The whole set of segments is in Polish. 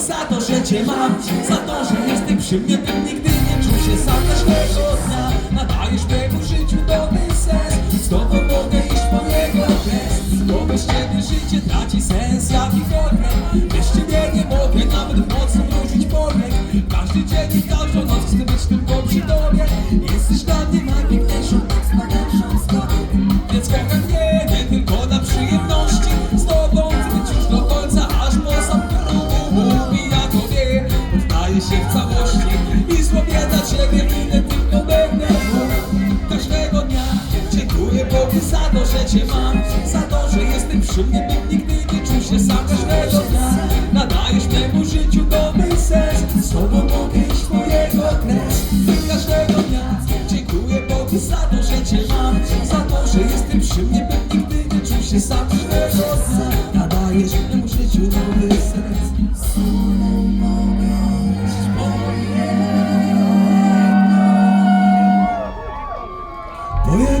Za to, że Cię mam Za to, że jesteś przy mnie, bym nigdy nie czuł się sam. Każdego dnia Nadajesz memu dziękuję Bogu za to, że Cię mam Za to, że jestem przy mnie, bym nigdy nie czuł się sam każdego dnia. Nadajesz memu życiu nowy sens Z Tobą mogę iść po Jego kres Każdego dnia. Dziękuję Bogu za to, że Cię mam Za to, że jestem przy mnie, bym nigdy nie czuł się sam każdego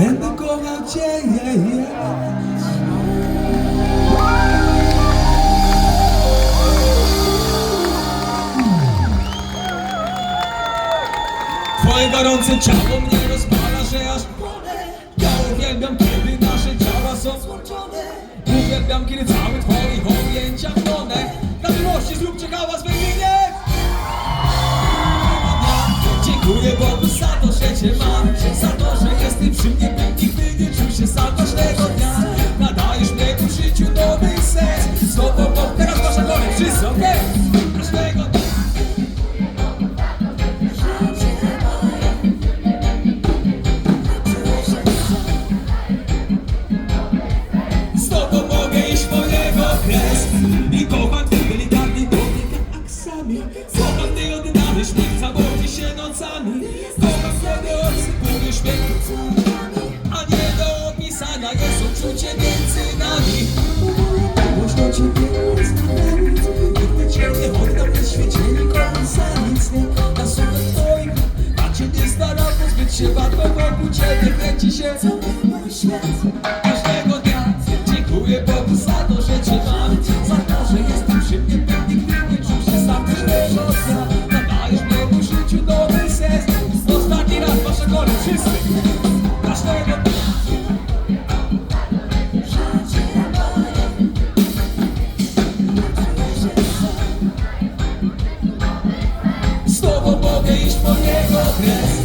Będę yeah, yeah. Twoje gorące ciało mnie rozpala, że aż płonę Ja uwielbiam, kiedy nasze ciała są złączone. Uwielbiam, kiedy cały twoich objęciach tonę Na miłości zróbcie hałas we mnie ja Dziękuję Bogu za to, że Cię mam tobą mogę iść po jego kres. I kocham twój delikatny dotyk jak aksami. Kocham ty oddany śmiech całości się nocami. Kocham kiedy odsypujesz mnie A nie do jest uczucie między nami ciebie dziękuję Bogu za to, że mam Za to, że jestem przy nie czuł się sam Przyszedł nadajesz mnie w życiu nowy sens. Ostatni raz wasza kolej wszyscy po niego